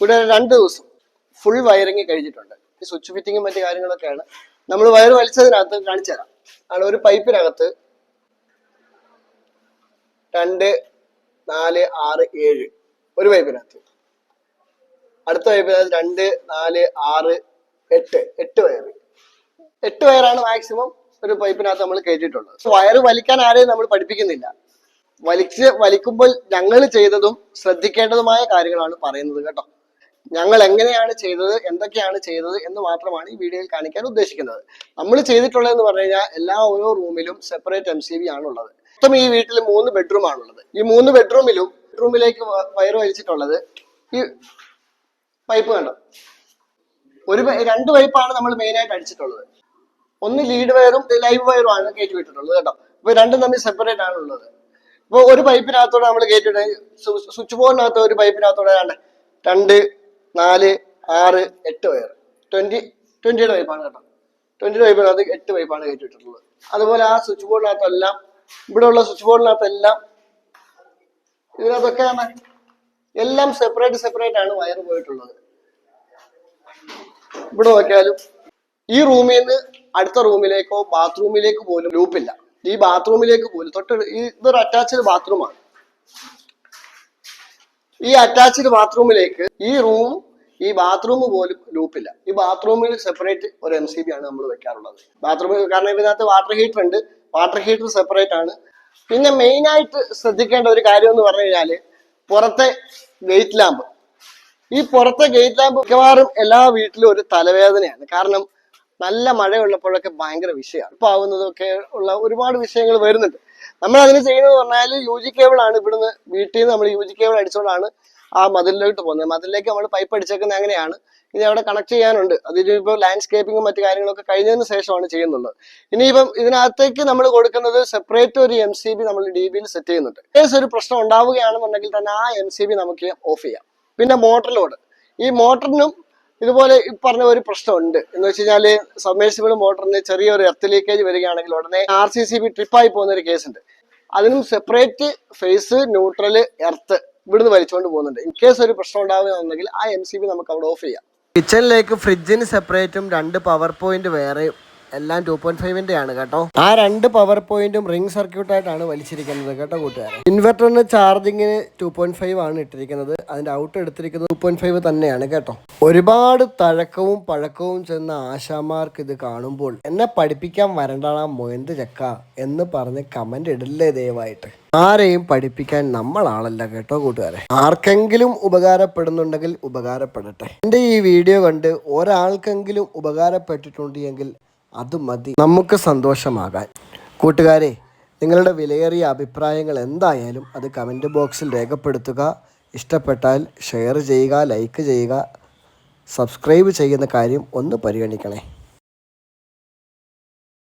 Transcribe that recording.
ഇവിടെ രണ്ട് ദിവസം ഫുൾ വയറിങ് കഴിഞ്ഞിട്ടുണ്ട്. ഈ സ്വിച്ച് ഫിറ്റിങ്ങും മറ്റു കാര്യങ്ങളൊക്കെയാണ്. നമ്മൾ വയർ വലിച്ചതിനകത്ത് കാണിച്ചു തരാം. ആണ് ഒരു പൈപ്പിനകത്ത് രണ്ട് നാല് ആറ് ഏഴ് ഒരു പൈപ്പിനകത്ത് അടുത്ത പൈപ്പിനകത്ത് രണ്ട് നാല് ആറ് എട്ട് എട്ട് വയർ എട്ട് വയറാണ് മാക്സിമം ഒരു പൈപ്പിനകത്ത് നമ്മൾ കയറ്റിയിട്ടുള്ളത്. സോ വയർ വലിക്കാൻ ആരെയും നമ്മൾ പഠിപ്പിക്കുന്നില്ല. വലിച്ച് വലിക്കുമ്പോൾ ഞങ്ങൾ ചെയ്തതും ശ്രദ്ധിക്കേണ്ടതുമായ കാര്യങ്ങളാണ് പറയുന്നത് കേട്ടോ. ഞങ്ങൾ എങ്ങനെയാണ് ചെയ്തത് എന്തൊക്കെയാണ് ചെയ്തത് എന്ന് മാത്രമാണ് ഈ വീഡിയോയിൽ കാണിക്കാൻ ഉദ്ദേശിക്കുന്നത്. നമ്മൾ ചെയ്തിട്ടുള്ളതെന്ന് പറഞ്ഞു കഴിഞ്ഞാൽ എല്ലാ ഓരോ റൂമിലും സെപ്പറേറ്റ് എം സി ബി ആണുള്ളത്. മൊത്തം ഈ വീട്ടിൽ മൂന്ന് ബെഡ്റൂം ആണുള്ളത്. ഈ മൂന്ന് ബെഡ്റൂമിലും ബെഡ്റൂമിലേക്ക് വയറ് വലിച്ചിട്ടുള്ളത് ഈ പൈപ്പ് കണ്ടോ? ഒരു രണ്ട് പൈപ്പാണ് നമ്മൾ മെയിൻ ആയിട്ട് അടിച്ചിട്ടുള്ളത്. ഒന്ന് ലീഡ് വയറും ലൈവ് വയറും ആണ് കയറ്റി വിട്ടിട്ടുള്ളത് കേട്ടോ. ഇപ്പൊ രണ്ടും തമ്മിൽ സെപ്പറേറ്റ് ആണ് ഉള്ളത്. ഇപ്പൊ ഒരു പൈപ്പിനകത്തോടെ നമ്മൾ കയറ്റിട്ട് സ്വിച്ച് ബോർഡിനകത്ത് ഒരു പൈപ്പിനകത്തോടെ രണ്ട് നാല് ആറ് എട്ട് വയർ. ട്വന്റി ട്വന്റിയുടെ പൈപ്പാണ് കേട്ടോ. ട്വന്റിയുടെ അത് എട്ട് പൈപ്പാണ് കയറ്റിയിട്ടുള്ളത്. അതുപോലെ ആ സ്വിച്ച് ബോർഡിനകത്തെല്ലാം ഇവിടെ ഉള്ള സ്വിച്ച് ബോർഡിനകത്തെല്ലാം ഇതിനകത്തൊക്കെ ആണ്. എല്ലാം സെപ്പറേറ്റ് സെപ്പറേറ്റ് ആണ് വയർ പോയിട്ടുള്ളത്. ഇവിടെ നോക്കിയാലും ഈ റൂമിൽ നിന്ന് അടുത്ത റൂമിലേക്കോ ബാത്റൂമിലേക്ക് പോലും ലൂപ്പില്ല ഈ ബാത്റൂമിലേക്ക് പോലും തൊട്ട് ഇതൊരു അറ്റാച്ച്ഡ് ബാത്റൂമാണ് ഈ അറ്റാച്ച്ഡ് ബാത്റൂമിലേക്ക് ഈ റൂം ഈ ബാത്റൂം പോലും ലൂപ്പില്ല ഈ ബാത്റൂമിൽ സെപ്പറേറ്റ് ഒരു എം സി ബി ആണ് നമ്മൾ വെക്കാറുള്ളത്. ബാത്റൂമിൽ കാരണം ഇതിനകത്ത് വാട്ടർ ഹീറ്റർ ഉണ്ട്. വാട്ടർ ഹീറ്റർ സെപ്പറേറ്റ് ആണ്. പിന്നെ മെയിൻ ആയിട്ട് ശ്രദ്ധിക്കേണ്ട ഒരു കാര്യം എന്ന് പറഞ്ഞു കഴിഞ്ഞാൽ പുറത്തെ ഗേറ്റ് ലാമ്പ് ഈ പുറത്തെ ഗേറ്റ് ലാമ്പ് മിക്കവാറും എല്ലാ വീട്ടിലും ഒരു തലവേദനയാണ്. കാരണം നല്ല മഴയുള്ളപ്പോഴൊക്കെ ഭയങ്കര വിഷയമാണ്. ഇപ്പൊ ആവുന്നതൊക്കെ ഉള്ള ഒരുപാട് വിഷയങ്ങൾ വരുന്നുണ്ട്. നമ്മൾ അതിന് ചെയ്യുന്നത് പറഞ്ഞാൽ യു ജി കേബിൾ ആണ് ഇവിടുന്ന് വീട്ടിൽ നിന്ന് നമ്മൾ യു ജി കേബിൾ അടിച്ചുകൊണ്ടാണ് ആ മതിലിലോട്ട് പോകുന്നത്. മതിലേക്ക് നമ്മൾ പൈപ്പ് അടിച്ചേക്കുന്നത് അങ്ങനെയാണ്. ഇനി അവിടെ കണക്ട് ചെയ്യാനുണ്ട്. അതിനിപ്പോൾ ലാൻഡ്സ്കേപ്പിങ്ങും മറ്റു കാര്യങ്ങളൊക്കെ കഴിഞ്ഞതിന് ശേഷമാണ് ചെയ്യുന്നുള്ളത് ഇനിയിപ്പം ഇതിനകത്തേക്ക് നമ്മൾ കൊടുക്കുന്നത് സെപ്പറേറ്റ് ഒരു എം സി ബി നമ്മൾ ഡി ബിയിൽ സെറ്റ് ചെയ്യുന്നുണ്ട്. ഏകദേശം ഒരു പ്രശ്നം ഉണ്ടാവുകയാണെന്നുണ്ടെങ്കിൽ തന്നെ ആ എം സി ബി നമുക്ക് ഓഫ് ചെയ്യാം. പിന്നെ മോട്ടർ ലോഡ് ഈ മോട്ടറിനും ഇതുപോലെ പറഞ്ഞ ഒരു പ്രശ്നമുണ്ട്. എന്ന് വെച്ച് കഴിഞ്ഞാൽ സബ്മേഴ്സിബിൾ മോട്ടറിന് ചെറിയൊരു എർത്ത് ലീക്കേജ് വരികയാണെങ്കിൽ ഉടനെ ആർ സി സി ബി ട്രിപ്പായി പോകുന്ന ഒരു കേസ് ഉണ്ട്. അതിനും സെപ്പറേറ്റ് ഫേസ് ന്യൂട്രൽ എർത്ത് ഇവിടുന്ന് വലിച്ചുകൊണ്ട് പോകുന്നുണ്ട്. ഇൻ കേസ് ഒരു പ്രശ്നം ഉണ്ടാവുകയാണെന്നുണ്ടെങ്കിൽ ആ എം നമുക്ക് അവിടെ ഓഫ് ചെയ്യാം. കിച്ചണിലേക്ക് ഫ്രിഡ്ജിന് സെപ്പറേറ്റും രണ്ട് പവർ പോയിന്റ് വേറെയും എല്ലാം ടു പോയിന്റ് ഫൈവിന്റെ ആണ് കേട്ടോ. ആ രണ്ട് പവർ പോയിന്റും റിംഗ് സർക്യൂട്ട് ആയിട്ടാണ് വലിച്ചിരിക്കുന്നത് കേട്ടോ കൂട്ടുകാരെ. ഇൻവെർട്ടറിന് ചാർജിങ്ങിന് ടു പോയിന്റ് ഫൈവ് ആണ് ഇട്ടിരിക്കുന്നത്. അതിന്റെ ഔട്ട് എടുത്തിരിക്കുന്നത് ടു പോയിന്റ് ഫൈവ് തന്നെയാണ് കേട്ടോ. ഒരുപാട് തഴക്കവും പഴക്കവും ചെന്ന ആശാമാർക്ക് ഇത് കാണുമ്പോൾ എന്നെ പഠിപ്പിക്കാൻ വരണ്ടാണ് മൊയന്ത് ചക്ക എന്ന് പറഞ്ഞ് കമന്റ് ഇടില്ലേ ദയവായിട്ട്. ആരെയും പഠിപ്പിക്കാൻ നമ്മളാളല്ല കേട്ടോ കൂട്ടുകാരെ. ആർക്കെങ്കിലും ഉപകാരപ്പെടുന്നുണ്ടെങ്കിൽ ഉപകാരപ്പെടട്ടെ. എന്റെ ഈ വീഡിയോ കണ്ട് ഒരാൾക്കെങ്കിലും ഉപകാരപ്പെട്ടിട്ടുണ്ട് എങ്കിൽ അത് മതി. നമുക്ക് സന്തോഷമാകാൻ. കൂട്ടുകാരെ നിങ്ങളുടെ വിലയേറിയ അഭിപ്രായങ്ങൾ എന്തായാലും അത് കമന്റ് ബോക്സിൽ രേഖപ്പെടുത്തുക. ഇഷ്ടപ്പെട്ടാൽ ഷെയർ ചെയ്യുക ലൈക്ക് ചെയ്യുക സബ്സ്ക്രൈബ് ചെയ്യുന്ന കാര്യം ഒന്ന് പരിഗണിക്കണേ.